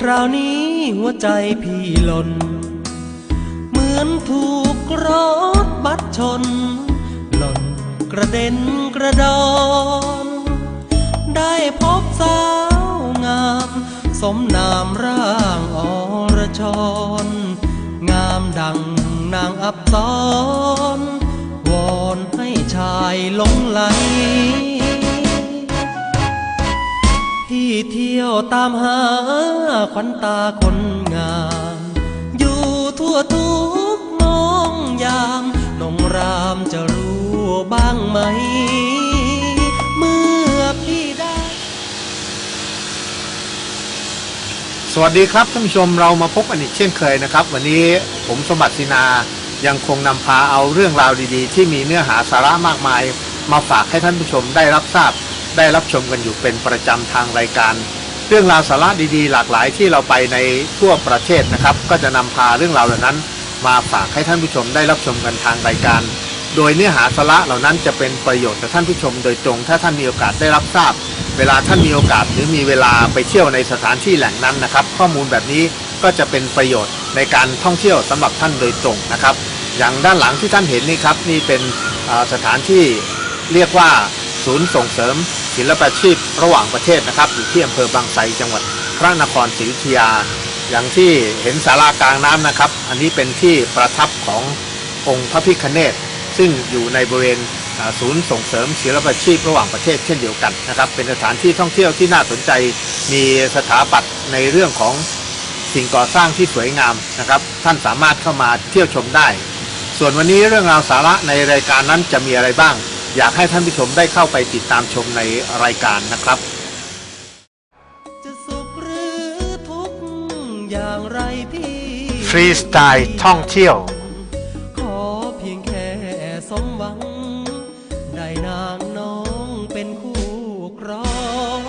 คราวนี้หัวใจพี่หล่น เหมือนถูกรถบัสชน หล่นกระเด็นกระดอน ได้พบสาวงาม สมนามร่างอรชรงามดังนางอับสรวอนให้ชายหลงไหล ที่เที่ยวตามหาขวัญตาคนงาม อยู่ทั่วทุกมองยามนงรามจะรู้บ้างไหม เมื่อพี่ได้ สวัสดีครับท่านผู้ชมเรามาพบกันอีกเช่นเคยนะครับ วันนี้ผมสมบัติศินายังคงนำพาเอาเรื่องราวดีๆ ที่มีเนื้อหาสาระมากมาย มาฝากให้ท่านผู้ชมได้รับทราบ ได้รับชมกันอยู่เป็นประจำทางรายการ เรื่องราวสาระดีๆ หลากหลายที่เราไปในทั่วประเทศนะครับ ก็จะนำพาเรื่องราวเหล่านั้น มาฝากให้ท่านผู้ชมได้รับชมกันทางรายการ โดยเนื้อหาสาระเหล่านั้นจะเป็นประโยชน์ต่อท่านผู้ชม โดยตรงถ้าท่านมีโอกาสได้รับทราบ เวลาท่านมีโอกาสหรือมีเวลาไปเที่ยวในสถานที่แหล่งนั้นนะครับ ข้อมูลแบบนี้ก็จะเป็นประโยชน์ในการท่องเที่ยวสำหรับท่านโดยตรงนะครับ อย่างด้านหลังที่ท่านเห็นนี่ครับนี่เป็นสถานที่เรียกว่าศูนย์ส่งเสริม ศิลปาชีพระหว่างประเทศนะครับ อยู่ที่อำเภอบางไทรจังหวัดพระนครศรีอยุธยา อย่างที่เห็นศาลากลางน้ำนะครับ อันนี้เป็นที่ประทับขององค์พระพิคเนศซึ่งอยู่ในบริเวณศูนย์ส่งเสริมศิลปาชีพระหว่างประเทศเช่นเดียวกันนะครับ เป็นสถานที่ท่องเที่ยวที่น่าสนใจ มีสถาปัตย์ในเรื่องของสิ่งก่อสร้างที่สวยงามนะครับ ท่านสามารถเข้ามาเที่ยวชมได้ ส่วนวันนี้เรื่องราวสาระในรายการนั้นจะมีอะไรบ้าง อยากให้ท่านผู้ชมได้เข้าไปติดตามชมในรายการนะครับ จะสุขหรือทุกข์อย่างไรพี่ ฟรีสไตล์ท่องเที่ยว ขอเพียงแค่สมหวัง ได้นางน้องเป็นคู่ครอง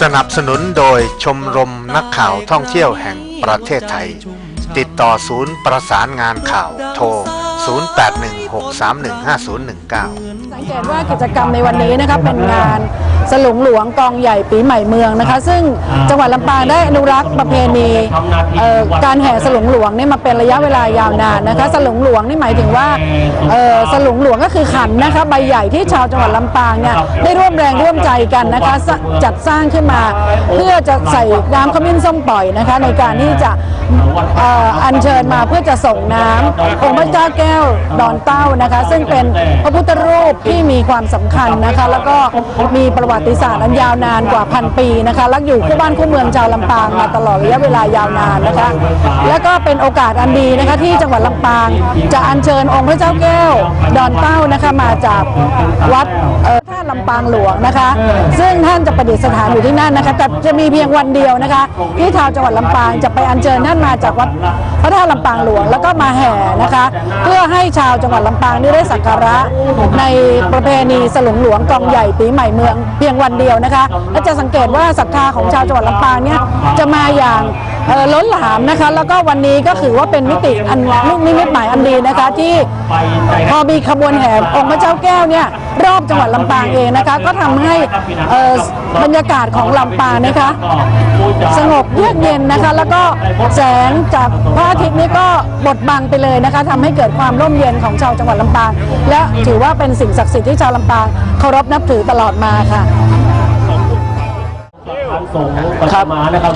สนับสนุนโดยชมรมนักข่าวท่องเที่ยวแห่งประเทศไทย ติดต่อศูนย์ประสานงานข่าวโทร 0816315019สัง เกตว่ากิจกรรมในวันนี้นะครับเป็นงาน สลุงหลวงกองใหญ่ปีใหม่เมืองนะคะ ซึ่งจังหวัดลำปางได้อนุรักษ์ประเพณีเอ่อการแห่สลุงหลวงนี่มาเป็นระยะเวลายาวนานนะคะ สลุงหลวงนี่หมายถึงว่าเอ่อสลุงหลวงก็คือขันนะคะใบใหญ่ที่ชาวจังหวัดลำปางเนี่ยได้ร่วมแรงร่วมใจกันนะคะสจัดสร้างขึ้นมาเพื่อจะใส่น้ำขมิ้นส้มปล่อยนะคะ ในการที่จะเอ่ออัญเชิญมาเพื่อจะส่งน้ำองค์พระเจ้าแก้วดอนเต้านะคะ ซึ่งเป็นพระพุทธรูปที่มีความสำคัญนะคะ แล้วก็มีประวัติติศาสตร์อันยาวนานกว่าพันปีนะคะและอยู่คู่บ้านคู่เมืองชาวลำปางมาตลอดระยะเวลายาวนานนะคะ และก็เป็นโอกาสอันดีนะคะที่จังหวัดลำปางจะอัญเชิญองค์พระเจ้าแก้ว ดอนเต้านะคะมาจากวัดเอ่อท่า ลำปางหลวงนะคะ ซึ่งท่านจะประดิษฐานอยู่ที่นั่นนะคะ แต่จะมีเพียงวันเดียวนะคะ ที่ชาวจังหวัดลำปางจะไปอัญเชิญท่านมาจากวัดพระธาตุลำปางหลวงแล้วก็มาแห่นะคะ เพื่อให้ชาวจังหวัดลำปางนี่ได้สักการะในประเพณีสลุงหลวงกองใหญ่ปีใหม่เมือง เพียงวันเดียวนะคะและจะสังเกตว่าศรัทธาของชาวจังหวัดลำปางเนี่ยจะมาอย่าง เอ่อล้นหลามนะคะ แล้วก็วันนี้ก็ถือว่าเป็นมิติอันนิมิตหมายอันดีนะคะ ที่พอมีขบวนแห่องค์พระเจ้าแก้วเนี่ยรอบจังหวัดลำปางเองนะคะ ก็ทำให้เอ่อบรรยากาศของลำปางนะคะ สงบเยือกเย็นนะคะ แล้วก็แสงจากพระอาทิตย์นี้ก็บดบังไปเลยนะคะทำให้เกิดความร่มเย็นของชาวจังหวัดลำปาง และถือว่าเป็นสิ่งศักดิ์สิทธิ์ที่ชาวลำปางเคารพนับถือตลอดมาค่ะ ครับ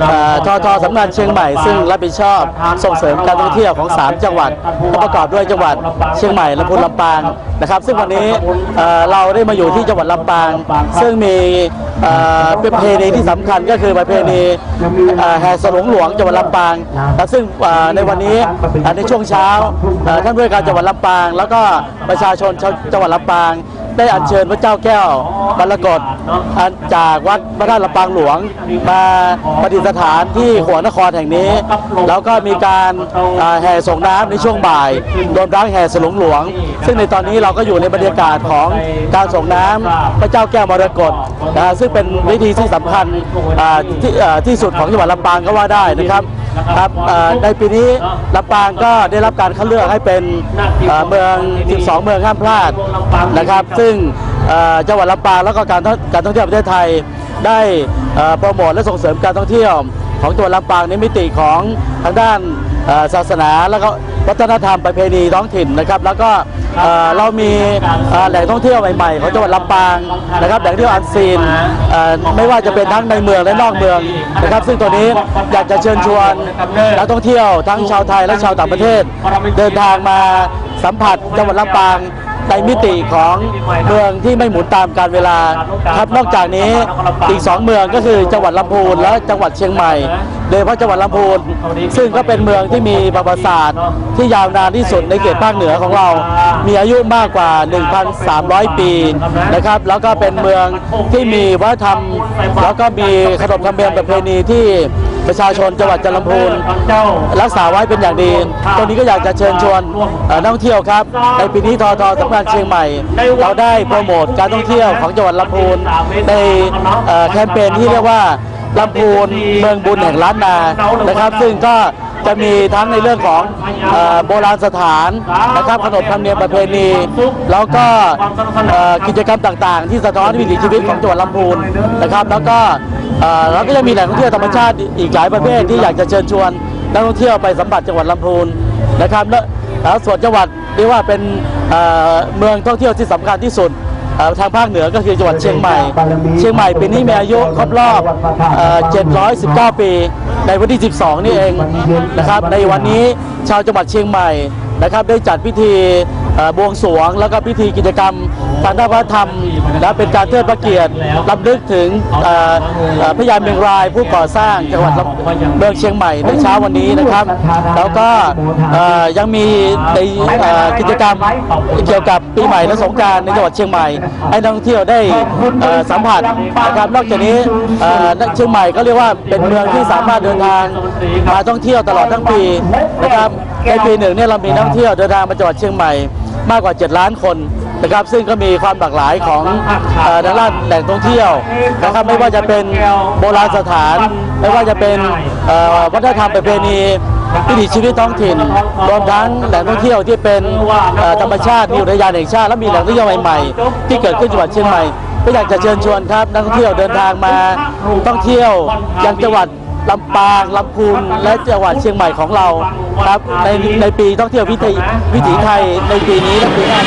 เอ่อททสำนักงานเชียงใหม่ซึ่งรับผิดชอบส่งเสริมการท่องเที่ยวของ 3 จังหวัดก็ประกอบด้วยจังหวัดเชียงใหม่ลำพูนลำปางนะครับ ซึ่งวันนี้เอ่อเราได้มาอยู่ที่จังหวัดลำปาง ซึ่งมีเอ่อเป็นประเพณีที่สำคัญก็คือประเพณีเอ่อแห่สลงหลวงจังหวัดลำปางและซึ่งเอ่อในวันนี้เอ่อในช่วงเช้าเอ่อท่านผู้ว่าการจังหวัดลำปาง แล้วก็ประชาชนชาวจังหวัดลำปาง ได้อัญเชิญพระเจ้าแก้วบรรลกตอันจากวัดพระธาตุลำปางหลวง มาประดิษฐานที่หัวนครแห่งนี้ แล้วก็มีการแห่ส่งน้ำในช่วงบ่ายรวมทั้งแห่สลุงหลวง ซึ่งในตอนนี้เราก็อยู่ในบรรยากาศของการส่งน้ำพระเจ้าแก้วมรกตซึ่งเป็นวิธีที่สำคัญที่ที่สุดของจังหวัดลำปางก็ว่าได้นะครับ ครับเอ่อในปีนี้ลำปางก็ได้รับการคัดเลือกให้เป็นเอ่อเมือง 12 เมืองห้ามพลาดนะครับ ซึ่งเอ่อจังหวัดลำปางแล้วก็การท่องการท่องเที่ยวประเทศไทย ได้เอ่อโปรโมทและส่งเสริมการท่องเที่ยว ของจังหวัดลำปางในมิติของทางด้านเอ่อศาสนาแล้วก็ วัฒนธรรมประเพณีท้องถิ่นนะครับ แล้วก็เรามีแหล่งท่องเที่ยวใหม่ๆของจังหวัดลำปางนะครับแหล่งท่องเที่ยวอันซีนไม่ว่าจะเป็นทั้งในเมืองและนอกเมืองนะครับ ซึ่งตัวนี้อยากจะเชิญชวนนักท่องเที่ยวทั้งชาวไทยและชาวต่างประเทศ เดินทางมาสัมผัสจังหวัดลำปาง ในมิติของเมืองที่ไม่หมุนตามการเวลาครับนอกจากนี้อีกสองเมืองก็คือจังหวัดลำพูนและจังหวัดเชียงใหม่ โดยเฉพาะจังหวัดลำพูนซึ่งก็เป็นเมืองที่มีประวัติศาสตร์ ที่ยาวนานที่สุดในเขตภาคเหนือของเรา มีอายุมากกว่า 1,300 ปีนะครับแล้วก็เป็นเมืองที่มีวัฒนธรรม แล้วก็มีขนบธรรมเนียมประเพณีที่ ประชาชนจังหวัดจันทบุรีรักษาไว้เป็นอย่างดีตรงนี้ก็อยากจะเชิญชวนเอ่อนักท่องเที่ยวครับ ในปีนี้ทอทอสำนักงานเชียงใหม่ เราได้โปรโมทการท่องเที่ยวของจังหวัดลำพูนในเอ่อแคมเปญที่เรียกว่าลำพูนเมืองบุญแห่งล้านนานะครับ ซึ่งก็ จะมีทั้งในเรื่องของโบราณสถานนะครับขนบธรรมเนียมประเพณี แล้วก็กิจกรรมต่างๆ ที่สะท้อนวิถีชีวิตของจังหวัดลำพูนนะครับ แล้วก็เอ่อแล้วก็ยังมีแหล่งท่องเที่ยวธรรมชาติอีกหลายประเภทที่อยากจะเชิญชวนนักท่องเที่ยวไปสัมผัสจังหวัดลำพูนนะครับแล้วส่วนจังหวัดเรียกว่าเป็นเมืองท่องเที่ยวที่สำคัญที่สุด ทางภาคเหนือก็คือจังหวัดเชียงใหม่ เชียงใหม่ปีนี้มีอายุครบรอบเอ่อ719 ปี ในวันที่ 12 นี่เองนะครับ ในวันนี้ชาวจังหวัดเชียงใหม่นะครับได้จัดพิธีเอ่อ บวงสรวง แล้วก็พิธีกิจกรรมทางด้านวัฒนธรรม และเป็นการเทิดพระเกียรติรำลึกถึงพระยาเมงรายผู้ก่อสร้างจังหวัดเมืองเชียงใหม่ในเช้าวันนี้นะครับ แล้วก็ยังมีในกิจกรรมเกี่ยวกับปีใหม่และสงการในจังหวัดเชียงใหม่ให้นักท่องเที่ยวได้สัมผัสนะครับนอกจากนี้เอ่อเชียงใหม่ก็เรียกว่าเป็นเมืองที่สามารถเดินทางมาท่องเที่ยวตลอดทั้งปีนะครับในปีหนึ่งเนี่ยเรามีนักท่องเที่ยวเดินทางมาจังหวัดเชียงใหม่ มากกว่า 7 ล้านคนนะครับซึ่งก็มีความหลากหลายของเอ่อทางด้านแหล่งท่องเที่ยวนะครับไม่ว่าจะเป็นโบราณสถาน ไม่ว่าจะเป็นเอ่อวัฒนธรรมประเพณีวิถีชีวิตท้องถิ่นรวมทั้งแหล่งท่องเที่ยวที่เป็นเอ่อธรรมชาติมีอุทยานแห่งชาติและมีแหล่งท่องเที่ยวใหม่ๆ ที่เกิดขึ้นจังหวัดเชียงใหม่ก็อยากจะเชิญชวนครับนักท่องเที่ยวเดินทางมาท่องเที่ยวยังจังหวัด ลำปางลำพูนและจังหวัดเชียงใหม่ของเราครับในในปีท่องเที่ยววิถีวิถีไทยในปีนี้และปีหน้า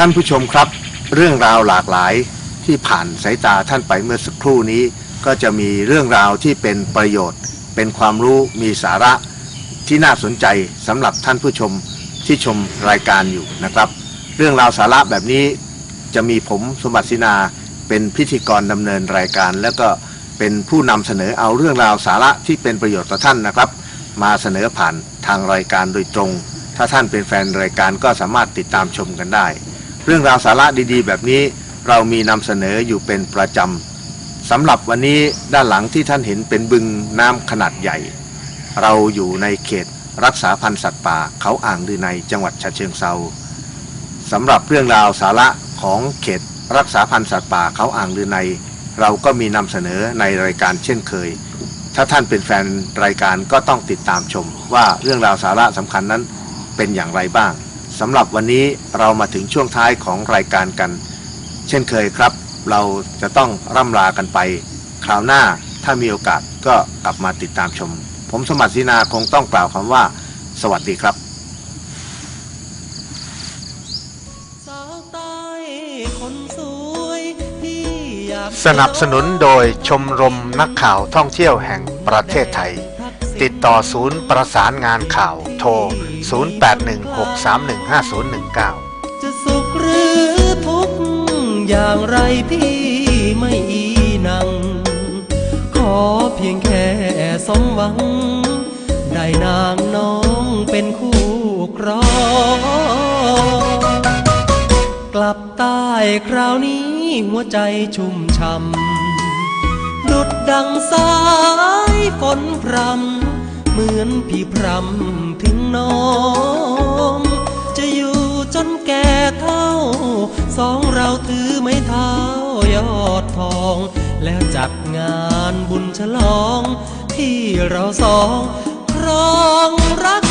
ท่านผู้ชมครับ เรื่องราวหลากหลายที่ผ่านสายตาท่านไปเมื่อสักครู่นี้ ก็จะมีเรื่องราวที่เป็นประโยชน์ เป็นความรู้มีสาระที่น่าสนใจสำหรับท่านผู้ชมที่ชมรายการอยู่นะครับ เรื่องราวสาระแบบนี้จะมีผมสมบัติศินาเป็นพิธีกรดำเนินรายการ แล้วก็เป็นผู้นำเสนอเอาเรื่องราวสาระที่เป็นประโยชน์ต่อท่านนะครับ มาเสนอผ่านทางรายการโดยตรง ถ้าท่านเป็นแฟนรายการก็สามารถติดตามชมกันได้ เรื่องราวสาระดีๆ แบบนี้เรามีนำเสนออยู่เป็นประจำสำหรับวันนี้ด้านหลังที่ท่านเห็นเป็นบึงน้ำขนาดใหญ่ เราอยู่ในเขตรักษาพันธุ์สัตว์ป่าเขาอ่างลือในจังหวัดฉะเชิงเซาสำหรับเรื่องราวสาระของเขตรักษาพันธุ์สัตว์ป่าเขาอ่างลือใน เราก็มีนำเสนอในรายการเช่นเคย ถ้าท่านเป็นแฟนรายการก็ต้องติดตามชม ว่าเรื่องราวสาระสำคัญนั้นเป็นอย่างไรบ้าง สำหรับวันนี้เรามาถึงช่วงท้ายของรายการกัน เช่นเคยครับ เราจะต้องร่ำลากันไป คราวหน้าถ้ามีโอกาสก็กลับมาติดตามชม ผมสมัติศินาคงต้องกล่าวคำว่า สวัสดีครับสาวใต้คนสวยที่อยากสนับสนุนโดยชมรมนักข่าวท่องเที่ยวแห่งประเทศไทย ติดต่อศูนย์ประสานงานข่าวโทร 0816315019 จะสุขหรือทุกข์อย่างไรพี่ไม่อีนัง ขอเพียงแค่สมหวัง ได้นางน้องเป็นคู่ครองกลับใต้คราวนี้หัวใจชุ่มช่ำดุดดังสายฝนพรำเหมือนพี่พรำ ถึงน้อง จะอยู่จนแก่เท่า สองเราถือไม้เท้ายอดทอง แล้วจัดงานบุญฉลอง ที่เราสองครองรัก